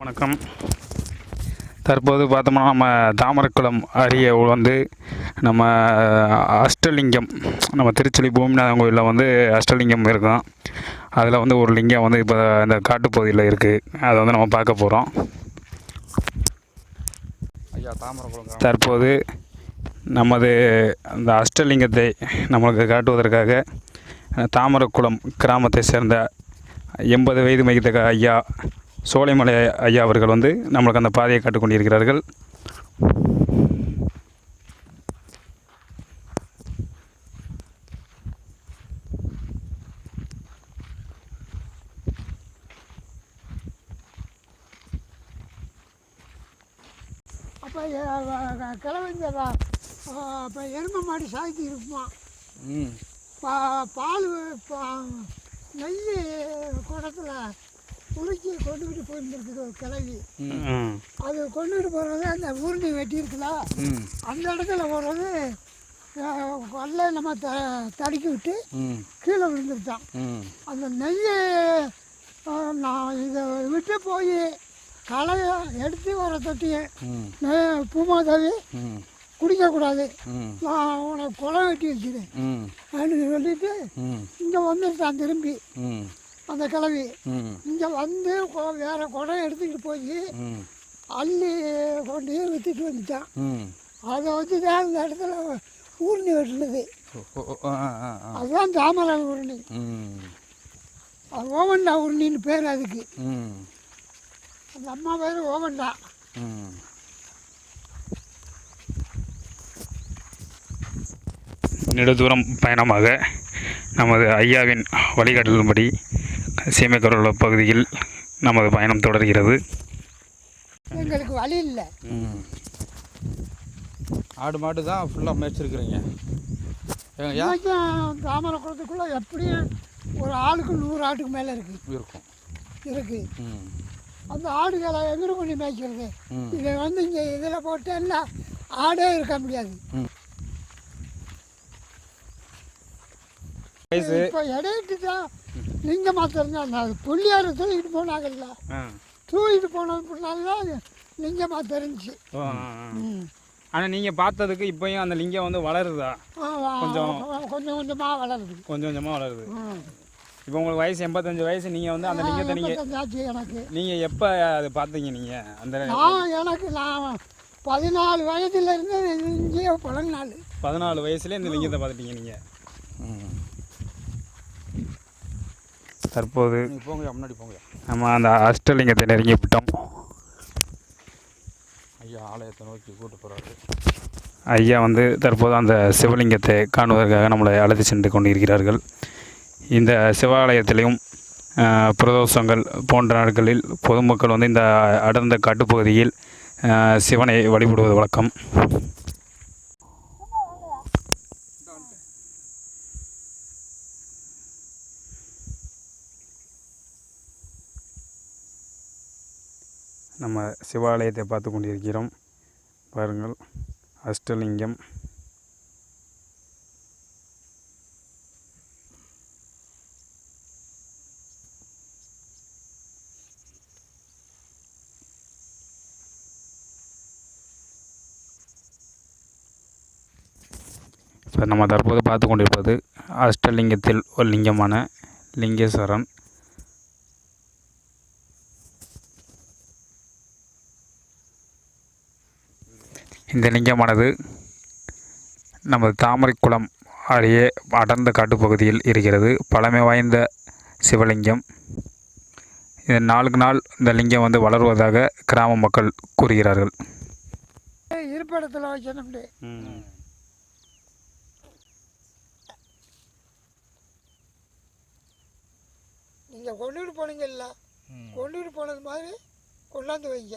வணக்கம். தற்போது பார்த்தோம்னா நம்ம தாமரக்குளம் அருகே வந்து நம்ம அஷ்டலிங்கம் நம்ம திருச்செலி பூமிநாதன் கோயிலில் வந்து அஷ்டலிங்கம் இருக்கும் அதில் வந்து ஒரு லிங்கம் வந்து இப்போ இந்த காட்டுப்பகுதியில் இருக்குது அதை வந்து நம்ம பார்க்க போகிறோம் ஐயா தாமரக்குளம் தற்போது நமது அந்த அஷ்டலிங்கத்தை நம்மளுக்கு காட்டுவதற்காக தாமரக்குளம் கிராமத்தை சேர்ந்த எண்பது வயது மையத்தக்க ஐயா சோலைமலை ஐயா அவர்கள் வந்து நம்மளுக்கு அந்த பாதையை காட்டிக் கொண்டிருக்கிறார்கள் அப்போ கிழவங்க அப்போ எருமை மாடு இருக்குமா? ம். பா பால் பா நெய் குடத்தில் உருக்கி கொண்டுக்கிட்டு போயிருந்துருக்குது ஒரு கிழவி ம். அது கொண்டுகிட்டு போகிறது அந்த ஊர்ணி வெட்டி இருக்குல்ல ம். அந்த இடத்துல போகிறது கொல்ல நம்ம த தடுக்கி விட்டு கீழே விழுந்துருச்சான் அந்த நெய்யை நான் இதை விட்டு போய் களைய எடுத்து வர தொட்டியை பூமாதவி குடிக்கக்கூடாது. நான் உனக்கு குளம் வெட்டி வச்சுக்கிறேன். அப்படின்னு சொல்லிட்டு இங்கே வந்துட்டான் திரும்பி. அந்த கிளவி இங்கே வந்து வேற குடம் எடுத்துக்கிட்டு போய் அள்ளி கொண்டு விற்றுட்டு வந்துட்டான். அதை வச்சு தான் அந்த இடத்துல ஊர்ணி வெட்டுனது. அதுதான் தாமரை ஊர்ணி. அது ஓவண்டா ஊர்ணின்னு பேர் அதுக்கு. அந்த அம்மா பேர் ஓவண்டா. நெடுதூரம் பயணமாக நமது ஐயாவின் வழிகாட்டுதலின்படி சீமைக்கரோல பகுதியில் நமது பயணம் தொடர்கிறது. எங்களுக்கு வழி இல்லை. ஆடு மாடு தான் ஃபுல்லாக மேய்ச்சிருக்கிறீங்க. தாமரை குளத்துக்குள்ளே எப்படியும் ஒரு ஆளுக்கு நூறு ஆட்டுக்கு மேலே இருக்குது இருக்கும். இருக்குது ம். அந்த ஆடுகளை எங்கிட்டு கொண்டு மேய்க்கிறது. இதை வந்து இங்கே இதில் போட்டேன்னா ஆடே இருக்க முடியாது. இப்போ இடையிட்டு தான் லிங்கம் மாத்திரம் அது புள்ளியார் தூக்கிட்டு போனாங்கல்ல. தூக்கிட்டு போனது பின்னால்தான் லிங்கமாக தெரிஞ்சுச்சு. ம். ஆனால் நீங்கள் பார்த்ததுக்கு இப்போயும் அந்த லிங்கம் வந்து வளருதா? கொஞ்சம். கொஞ்சம் கொஞ்சமாக வளருது. கொஞ்சம் கொஞ்சமாக வளருது. இப்போ உங்களுக்கு வயசு எண்பத்தஞ்சு வயசு நீங்கள் வந்து அந்த லிங்கத்தை நீங்கள் எனக்கு. நீங்கள் எப்போ அதை பார்த்தீங்க நீங்கள் அந்த நான் எனக்கு நான் பதினாலு வயதுலேருந்து இங்கேயே பழகினாள் பதினாலு வயசுல இந்த லிங்கத்தை பார்த்துட்டீங்க நீங்கள் ம். தற்போது போங்கய்யா முன்னாடி போங்கய்யா. நம்ம அந்த அஷ்டலிங்கத்தை நெருங்கி விட்டோம். ஐயா ஆலயத்தை நோக்கி கூட்டு போகிறாரு ஐயா வந்து தற்போது அந்த சிவலிங்கத்தை காணுவதற்காக நம்மளை அழைத்து சென்று கொண்டிருக்கிறார்கள். இந்த சிவாலயத்திலையும் பிரதோஷங்கள் போன்ற நாட்களில் பொதுமக்கள் வந்து இந்த அடர்ந்த காட்டுப்பகுதியில் சிவனை வழிபடுவது வழக்கம். நம்ம சிவாலயத்தை பார்த்து கொண்டிருக்கிறோம். பாருங்கள் அஷ்டலிங்கம். இப்போ நம்ம தற்போது பார்த்து கொண்டிருப்பது அஷ்டலிங்கத்தில் ஒரு லிங்கமான லிங்கேஸ்வரன். இந்த லிங்கமானது நமது தாமரைக்குளம் அருகே அடர்ந்த காட்டுப்பகுதியில் இருக்கிறது. பழமை வாய்ந்த சிவலிங்கம். இது நாளுக்கு நாள் இந்த லிங்கம் வந்து வளருவதாக கிராம மக்கள் கூறுகிறார்கள். இருப்பிடத்தில் வைக்கணும்னு நீங்கள் கொண்டுட்டு போனீங்கல்ல. கொண்டுட்டு போனது மாதிரி கொண்டாந்து வைங்க.